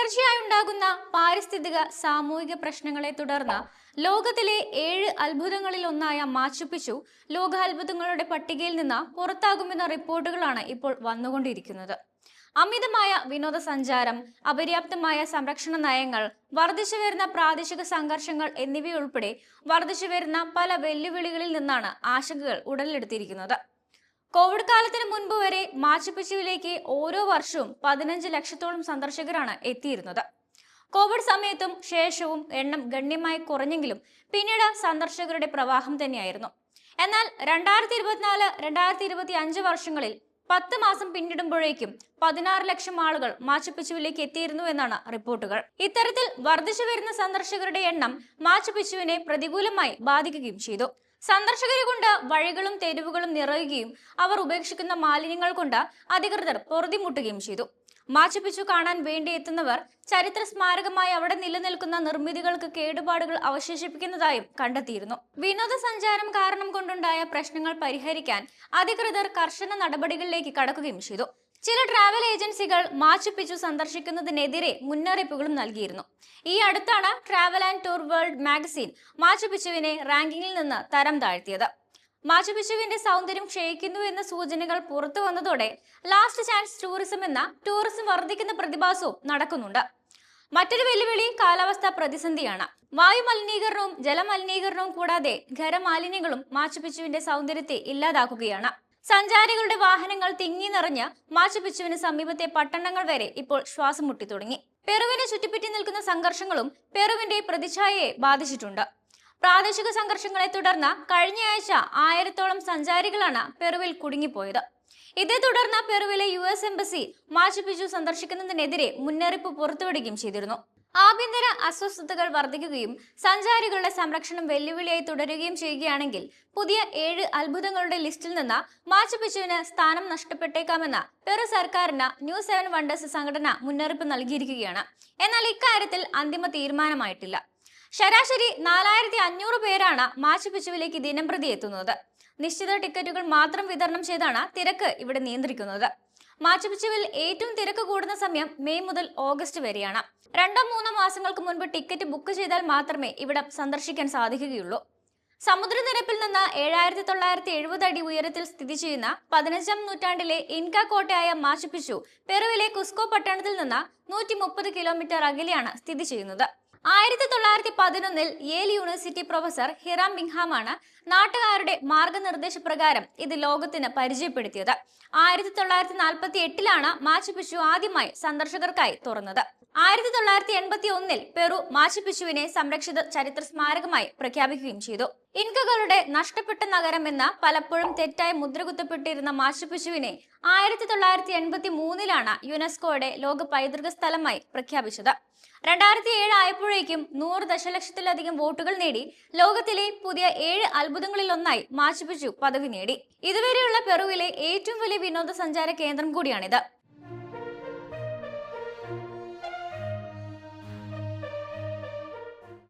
തുടർച്ചയായി ഉണ്ടാകുന്ന പാരിസ്ഥിതിക സാമൂഹിക പ്രശ്നങ്ങളെ തുടർന്ന് ലോകത്തിലെ ഏഴ് അത്ഭുതങ്ങളിൽ ഒന്നായ മാച്ചുപിച്ചു ലോകാത്ഭുതങ്ങളുടെ പട്ടികയിൽ നിന്ന് പുറത്താകുമെന്ന റിപ്പോർട്ടുകളാണ് ഇപ്പോൾ വന്നുകൊണ്ടിരിക്കുന്നത്. അമിതമായ വിനോദസഞ്ചാരം അപര്യാപ്തമായ സംരക്ഷണ നയങ്ങൾ വർദ്ധിച്ചു വരുന്ന പ്രാദേശിക സംഘർഷങ്ങൾ എന്നിവയുൾപ്പെടെ വർദ്ധിച്ചു വരുന്ന പല വെല്ലുവിളികളിൽ നിന്നാണ് ആശങ്കകൾ ഉടലെടുത്തിരിക്കുന്നത്. കോവിഡ് കാലത്തിന് മുൻപ് വരെ മാച്ചുപിച്ചുവിലേക്ക് ഓരോ വർഷവും പതിനഞ്ച് ലക്ഷത്തോളം സന്ദർശകരാണ് എത്തിയിരുന്നത്. കോവിഡ് സമയത്തും ശേഷവും എണ്ണം ഗണ്യമായി കുറഞ്ഞെങ്കിലും പിന്നീട് സന്ദർശകരുടെ പ്രവാഹം തന്നെയായിരുന്നു. എന്നാൽ രണ്ടായിരത്തി ഇരുപത്തിനാല് രണ്ടായിരത്തി ഇരുപത്തി അഞ്ച് വർഷങ്ങളിൽ പത്ത് മാസം പിന്നിടുമ്പോഴേക്കും പതിനാറ് ലക്ഷം ആളുകൾ മാച്ചുപിച്ചുവിലേക്ക് എത്തിയിരുന്നു എന്നാണ് റിപ്പോർട്ടുകൾ. ഇത്തരത്തിൽ വർദ്ധിച്ചു വരുന്ന സന്ദർശകരുടെ എണ്ണം മാച്ചുപിച്ചുവിനെ പ്രതികൂലമായി ബാധിക്കുകയും ചെയ്തു. സന്ദർശകരെ കൊണ്ട് വഴികളും തെരുവുകളും നിറയുകയും അവർ ഉപേക്ഷിക്കുന്ന മാലിന്യങ്ങൾ കൊണ്ട് അധികൃതർ പൊറുതിമുട്ടുകയും ചെയ്തു. മാച്ചുപിച്ചു കാണാൻ വേണ്ടി എത്തുന്നവർ ചരിത്ര സ്മാരകമായി അവിടെ നിലനിൽക്കുന്ന നിർമ്മിതികൾക്ക് കേടുപാടുകൾ അവശേഷിപ്പിക്കുന്നതായും കണ്ടെത്തിയിരുന്നു. വിനോദസഞ്ചാരം കാരണം കൊണ്ടുണ്ടായ പ്രശ്നങ്ങൾ പരിഹരിക്കാൻ അധികൃതർ കർശന നടപടികളിലേക്ക് കടക്കുകയും ചെയ്തു. ചില ട്രാവൽ ഏജൻസികൾ മാച്ചുപിച്ചു സന്ദർശിക്കുന്നതിനെതിരെ മുന്നറിയിപ്പുകളും നൽകിയിരുന്നു. ഈ അടുത്താണ് travel and tour world magazine മാച്ചുപിച്ചുവിനെ റാങ്കിങ്ങിൽ നിന്ന് തരം താഴ്ത്തിയത്. മാച്ചുപിച്ചുവിന്റെ സൗന്ദര്യം ക്ഷയിക്കുന്നു എന്ന സൂചനകൾ പുറത്തു വന്നതോടെ ലാസ്റ്റ് ചാൻസ് ടൂറിസം എന്ന ടൂറിസം വർദ്ധിക്കുന്ന പ്രതിഭാസവും നടക്കുന്നുണ്ട്. മറ്റൊരു വെല്ലുവിളി കാലാവസ്ഥാ പ്രതിസന്ധിയാണ്. വായു മലിനീകരണവും ജലമലിനീകരണവും കൂടാതെ ഖരമാലിന്യങ്ങളും മാച്ചുപിച്ചുവിന്റെ സൗന്ദര്യത്തെ ഇല്ലാതാക്കുകയാണ്. സഞ്ചാരികളുടെ വാഹനങ്ങൾ തിങ്ങി നിറഞ്ഞ് മാച്ചുപിച്ചുവിന് സമീപത്തെ പട്ടണങ്ങൾ വരെ ഇപ്പോൾ ശ്വാസം മുട്ടി തുടങ്ങി. പെറുവിനെ ചുറ്റിപ്പറ്റി നിൽക്കുന്ന സംഘർഷങ്ങളും പെറുവിന്റെ പ്രതിച്ഛായയെ ബാധിച്ചിട്ടുണ്ട്. പ്രാദേശിക സംഘർഷങ്ങളെ തുടർന്ന് കഴിഞ്ഞയാഴ്ച ആയിരത്തോളം സഞ്ചാരികളാണ് പെറുവിൽ കുടുങ്ങിപ്പോയത്. ഇതേ തുടർന്ന് പെറുവിലെ U S embassy Machu Picchu സന്ദർശിക്കുന്നതിനെതിരെ മുന്നറിയിപ്പ് പുറത്തുവിടുകയും ചെയ്തിരുന്നു. ആഭ്യന്തര അസ്വസ്ഥതകൾ വർദ്ധിക്കുകയും സഞ്ചാരികളുടെ സംരക്ഷണം വെല്ലുവിളിയായി തുടരുകയും ചെയ്യുകയാണെങ്കിൽ പുതിയ ഏഴ് അത്ഭുതങ്ങളുടെ ലിസ്റ്റിൽ നിന്ന് മാച്ചുപിച്ചുവിന് സ്ഥാനം നഷ്ടപ്പെട്ടേക്കാമെന്ന് പെറു സർക്കാരിന് ന്യൂ സെവൻ വണ്ടേഴ്സ് സംഘടന മുന്നറിയിപ്പ് നൽകിയിരിക്കുകയാണ്. എന്നാൽ ഇക്കാര്യത്തിൽ അന്തിമ തീരുമാനമായിട്ടില്ല. ശരാശരി നാലായിരത്തി അഞ്ഞൂറ് പേരാണ് മാച്ചുപിച്ചുവിലേക്ക് ദിനംപ്രതി എത്തുന്നത്. നിശ്ചിത ടിക്കറ്റുകൾ മാത്രം വിതരണം ചെയ്താണ് തിരക്ക് ഇവിടെ നിയന്ത്രിക്കുന്നത്. മാച്ചുപിച്ചുവിൽ ഏറ്റവും തിരക്ക് കൂടുന്ന സമയം മെയ് മുതൽ ഓഗസ്റ്റ് വരെയാണ്. രണ്ടോ മൂന്നോ മാസങ്ങൾക്ക് മുൻപ് ടിക്കറ്റ് ബുക്ക് ചെയ്താൽ മാത്രമേ ഇവിടെ സന്ദർശിക്കാൻ സാധിക്കുകയുള്ളൂ. സമുദ്രനിരപ്പിൽ നിന്ന് ഏഴായിരത്തി തൊള്ളായിരത്തി എഴുപത് അടി ഉയരത്തിൽ സ്ഥിതി ചെയ്യുന്ന പതിനഞ്ചാം നൂറ്റാണ്ടിലെ ഇൻക കോട്ടയായ മാച്ചുപിച്ചു പെറുവിലെ കുസ്കോ പട്ടണത്തിൽ നിന്ന് നൂറ്റി കിലോമീറ്റർ അകലെയാണ് സ്ഥിതി ചെയ്യുന്നത്. ആയിരത്തി തൊള്ളായിരത്തി പതിനൊന്നിൽ യേൽ യൂണിവേഴ്സിറ്റി പ്രൊഫസർ ഹിറാം ബിങ്ഹാമാണ് നാട്ടുകാരുടെ മാർഗനിർദ്ദേശപ്രകാരം ഇത് ലോകത്തിന് പരിചയപ്പെടുത്തിയത്. ആയിരത്തി തൊള്ളായിരത്തി നാൽപ്പത്തി എട്ടിലാണ് മാച്ചുപിച്ചു ആദ്യമായി സന്ദർശകർക്കായി തുറന്നത്. ആയിരത്തി തൊള്ളായിരത്തി എൺപത്തി ഒന്നിൽ പെറു മാച്ചുപിച്ചുവിനെ സംരക്ഷിത ചരിത്ര സ്മാരകമായി പ്രഖ്യാപിക്കുകയും ചെയ്തു. ഇൻകകളുടെ നഷ്ടപ്പെട്ട നഗരം എന്ന പലപ്പോഴും തെറ്റായി മുദ്രകുത്തപ്പെട്ടിരുന്ന മാച്ചുപിച്ചുവിനെ ആയിരത്തി തൊള്ളായിരത്തി എൺപത്തി മൂന്നിലാണ് യുനെസ്കോയുടെ ലോക പൈതൃക സ്ഥലമായി പ്രഖ്യാപിച്ചത്. രണ്ടായിരത്തി ഏഴ് ആയപ്പോഴേക്കും നൂറ് ദശലക്ഷത്തിലധികം വോട്ടുകൾ നേടി ലോകത്തിലെ പുതിയ ഏഴ് അത്ഭുതങ്ങളിൽ ഒന്നായി പദവി നേടി. ഇതുവരെയുള്ള പെറുവിലെ ഏറ്റവും വലിയ വിനോദസഞ്ചാര കേന്ദ്രം കൂടിയാണിത്.